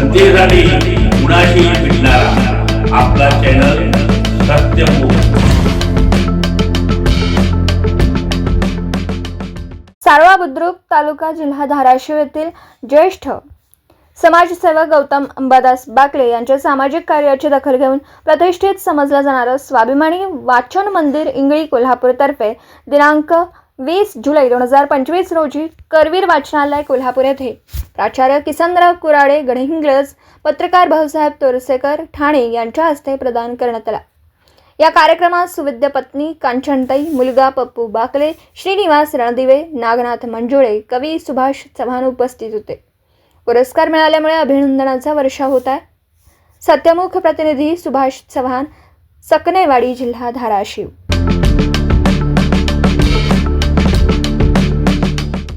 सत्तेसाठी कुणाशी भेटणारा. आपला चॅनल सारवा बुद्रुक तालुका जिल्हा धाराशिव येथील ज्येष्ठ समाजसेवक गौतम अंबादास बाकले यांच्या सामाजिक कार्याची दखल घेऊन प्रतिष्ठित समजलं जाणारं स्वाभिमानी वाचन मंदिर इंगळी कोल्हापूरतर्फे दिनांक वीस जुलै दोन हजार पंचवीस रोजी करवीर वाचनालय कोल्हापूर येथे प्राचार्य किसनराव कुराडे गडहिंग्लज पत्रकार भाऊसाहेब तोरसेकर ठाणे यांच्या हस्ते प्रदान करण्यात आला. या कार्यक्रमात सुविद्य पत्नी कांचनताई मुलगा पप्पू बाकले श्रीनिवास रणदिवे नागनाथ मंजुळे कवी सुभाष चव्हाण उपस्थित होते. पुरस्कार मिळाल्यामुळे अभिनंदनाचा वर्षा होत आहे. सत्यमुख प्रतिनिधी सुभाष चव्हाण सकनेवाडी जिल्हा धाराशिव.